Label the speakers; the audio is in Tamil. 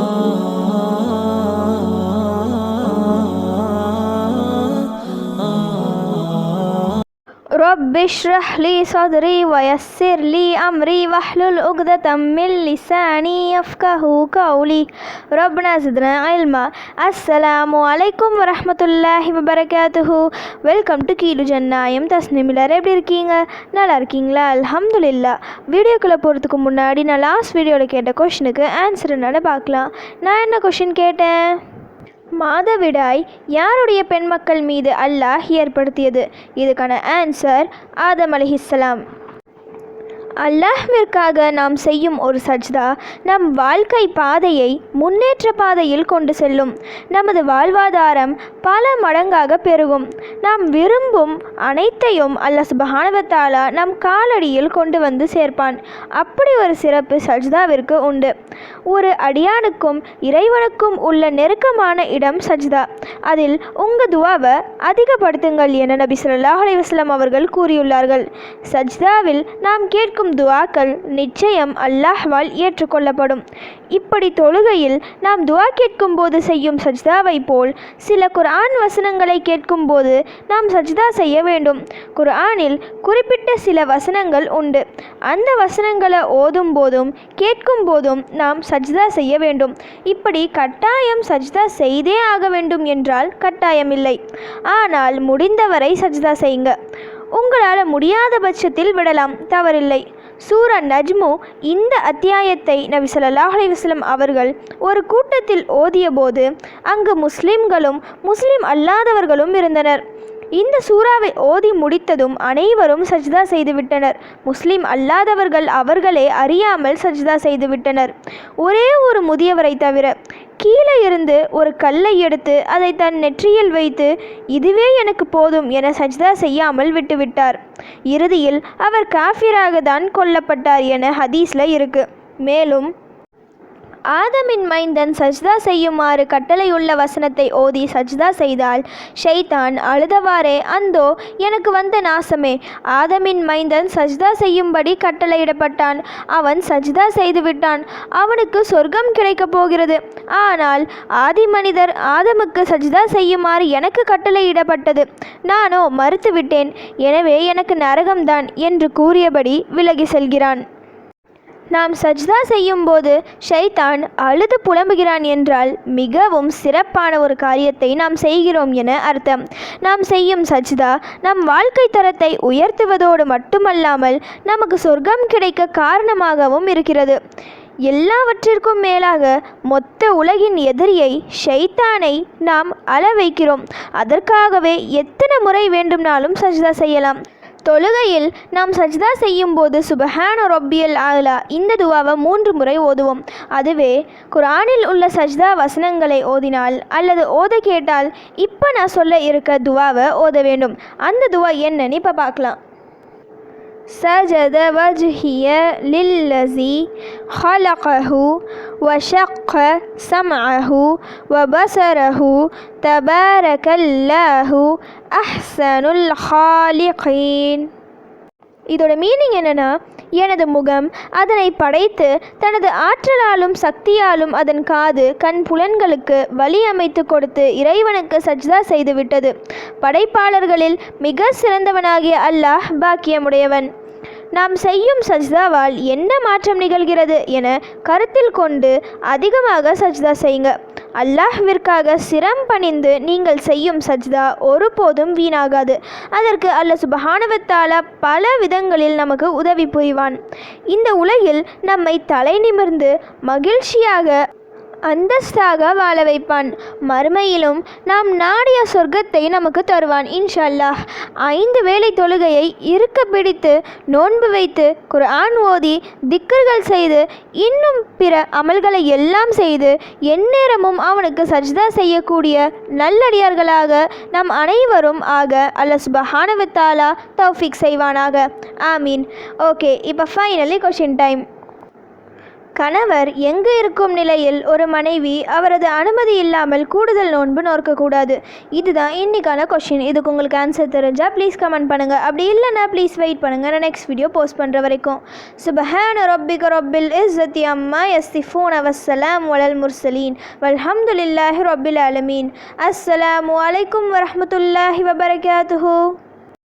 Speaker 1: Oh. ரப்பி ஷ்ரஹ்லி சதுரி வயஸ்ஸிர்லி அம்ரி வஹ்லுல் உக்த தம்மில் லிசானி அஃப்கஹு கௌலி ரப்னா சிதன அல்மா அஸ்ஸலாமு அலைக்கும் வரமத்துல்லாஹி வபரகாத்துஹு வெல்கம் டு கீலு ஜன்னாயம் தஸ்னிமிலர் எப்படி இருக்கீங்க நல்லா இருக்கீங்களா அலமது இல்லா வீடியோக்குள்ளே போகிறதுக்கு முன்னாடி நான் லாஸ்ட் வீடியோவில் கேட்ட கொஷனுக்கு ஆன்சர் என்னால் பார்க்கலாம் நான் என்ன கொஷின் கேட்டேன் மாதவிடாய் யாருடைய பெண் மக்கள் மீது அல்லாஹ் ஏற்படுத்தியது இதுக்கான ஆன்சர் ஆதம் அலிஹிஸ்லாம் அல்லாஹ்விற்காக நாம் செய்யும் ஒரு சஜ்தா நம் வாழ்க்கை பாதையை முன்னேற்ற பாதையில் கொண்டு செல்லும் நமது வாழ்வாதாரம் பல மடங்காக பெருகும் நாம் விரும்பும் அனைத்தையும் அல்லாஹ் சுபானவத்தாலா நம் காலடியில் கொண்டு வந்து சேர்ப்பான் அப்படி ஒரு சிறப்பு சஜ்தாவிற்கு உண்டு ஒரு அடியானுக்கும் இறைவனுக்கும் உள்ள நெருக்கமான இடம் சஜ்தா அதில் உங்கள் துவாவை அதிகப்படுத்துங்கள் என நபி சொல்லாஹ் வஸ்லாம் அவர்கள் கூறியுள்ளார்கள் சஜ்தாவில் நாம் கேட்கும் கேட்கும் துவாக்கள் நிச்சயம் அல்லாஹ்வால் ஏற்றுக்கொள்ளப்படும் இப்படி தொழுகையில் நாம் துவா கேட்கும்போது செய்யும் சஜ்தாவை போல் சில குர்ஆன் வசனங்களை கேட்கும்போது நாம் சஜ்தா செய்ய வேண்டும் குர்ஆனில் குறிப்பிட்ட சில வசனங்கள் உண்டு அந்த வசனங்களை ஓதும் போதும் கேட்கும் போதும் நாம் சஜ்தா செய்ய வேண்டும் இப்படி கட்டாயம் சஜ்தா செய்தே ஆக வேண்டும் என்றால் கட்டாயமில்லை ஆனால் முடிந்தவரை சஜ்தா செய்யுங்க உங்களால் முடியாத பட்சத்தில் விடலாம் தவறில்லை சூரா நஜ்மு இந்த அத்தியாயத்தை நபி சொல்லாஹ் அலைவாஸ்லம் அவர்கள் ஒரு கூட்டத்தில் ஓதிய போது அங்கு முஸ்லிம்களும் முஸ்லிம் அல்லாதவர்களும் இருந்தனர் இந்த சூறாவை ஓதி முடித்ததும் அனைவரும் சஜ்தா செய்துவிட்டனர் முஸ்லிம் அல்லாதவர்கள் அவர்களே அறியாமல் சஜ்தா செய்துவிட்டனர் ஒரே ஒரு முதியவரை தவிர கீழே இருந்து ஒரு கல்லை எடுத்து அதை தன் நெற்றியில் வைத்து இதுவே எனக்கு போதும் என சஜ்தா செய்யாமல் விட்டுவிட்டார் இறுதியில் அவர் காஃபிராக தான் கொல்லப்பட்டார் என ஹதீஸில் இருக்கு மேலும் ஆதமின் மைந்தன் சஜ்தா செய்யுமாறு கட்டளையுள்ள வசனத்தை ஓதி சஜ்தா செய்தால் ஷைதான் அழுதவாறே அந்தோ எனக்கு வந்த நாசமே ஆதமின் மைந்தன் சஜ்தா செய்யும்படி கட்டளையிடப்பட்டான் அவன் சஜ்தா செய்துவிட்டான் அவனுக்கு சொர்க்கம் கிடைக்கப் போகிறது ஆனால் ஆதி மனிதர் ஆதமுக்கு சஜ்தா செய்யுமாறு எனக்கு கட்டளையிடப்பட்டது நானோ மறுத்துவிட்டேன் எனவே எனக்கு நரகம்தான் என்று கூறியபடி விலகி செல்கிறான் நாம் சஜ்தா செய்யும் போது ஷைதான் அழுது புலம்புகிறான் என்றால் மிகவும் சிறப்பான ஒரு காரியத்தை நாம் செய்கிறோம் என அர்த்தம் நாம் செய்யும் சஜ்தா நம் வாழ்க்கை தரத்தை உயர்த்துவதோடு மட்டுமல்லாமல் நமக்கு சொர்க்கம் கிடைக்க காரணமாகவும் இருக்கிறது எல்லாவற்றிற்கும் மேலாக மொத்த உலகின் எதிரியை ஷைத்தானை நாம் அள வைக்கிறோம் அதற்காகவே எத்தனை முறை வேண்டுமானாலும் சஜ்தா செய்யலாம் தொழுகையில் நாம் சஜ்தா போது சுபஹான ரொப்பியல் ஆலா இந்த துவாவை மூன்று முறை ஓதுவோம் அதுவே குரானில் உள்ள சஜ்தா வசனங்களை ஓதினால் அல்லது ஓத கேட்டால் இப்போ நான் சொல்ல இருக்க துவாவை ஓத வேண்டும் அந்த துவா என்னன்னு இப்போ பார்க்கலாம் سجد وجهي للذي خلقه وشق سمعه وبصره تبارك الله أحسن الخالقين இதோட மீனிங் என்னென்னா எனது முகம் அதனை படைத்து தனது ஆற்றலாலும் சக்தியாலும் அதன் காது கண் புலன்களுக்கு வழி அமைத்து கொடுத்து இறைவனுக்கு சஜ்தா செய்துவிட்டது படைப்பாளர்களில் மிக சிறந்தவனாகிய அல்லாஹ் பாக்கியமுடையவன் நாம் செய்யும் சஜ்தாவால் என்ன மாற்றம் நிகழ்கிறது என கருத்தில் கொண்டு அதிகமாக சஜ்தா செய்யுங்க அல்லாஹ்விற்காக சிரம் பணிந்து நீங்கள் செய்யும் சஜ்தா ஒருபோதும் வீணாகாது அதற்கு அல்ல சுபஹானவத்தால பல விதங்களில் நமக்கு உதவி புரிவான் இந்த உலகில் நம்மை தலை நிமிர்ந்து மகிழ்ச்சியாக அந்தஸ்தாக வாழ வைப்பான் மறுமையிலும் நாம் நாடிய சொர்க்கத்தை நமக்கு தருவான் இன்ஷல்லாஹ் ஐந்து வேளை தொழுகையை இருக்க பிடித்து நோன்பு வைத்து ஆண் ஓதி திக்கர்கள் செய்து இன்னும் பிற அமல்களை எல்லாம் செய்து எந்நேரமும் அவனுக்கு சஜ்தா செய்யக்கூடிய நல்லடியார்களாக நம் அனைவரும் ஆக அல்ல பஹானவத்தாலா தௌஃபிக் செய்வானாக ஆமீன் ஓகே இப்போ ஃபைனலி கொஷின் டைம் கணவர் எங்கு இருக்கும் நிலையில் ஒரு மனைவி அவரது அனுமதி இல்லாமல் கூடுதல் நோன்பு நோக்கக்கூடாது இதுதான் இன்றைக்கான கொஷின் இதுக்கு உங்களுக்கு ஆன்சர் தெரிஞ்சால் ப்ளீஸ் கமெண்ட் பண்ணுங்கள் அப்படி இல்லைன்னா ப்ளீஸ் வெயிட் பண்ணுங்கள் நான் நெக்ஸ்ட் வீடியோ போஸ்ட் பண்ணுற வரைக்கும் சுபஹான ரொப்பிக ரொப்பில் இஸ்ஸத்தி அம்மா எஸ்திஃபூன் அவசலாம் வலல் முர்சலீன் வல்ஹம்துலில்லாஹி ரொப்பில் அலமீன் அஸ்ஸலாமு அலைக்கும் வரமத்துல்லாஹி வபரகாத்துஹூ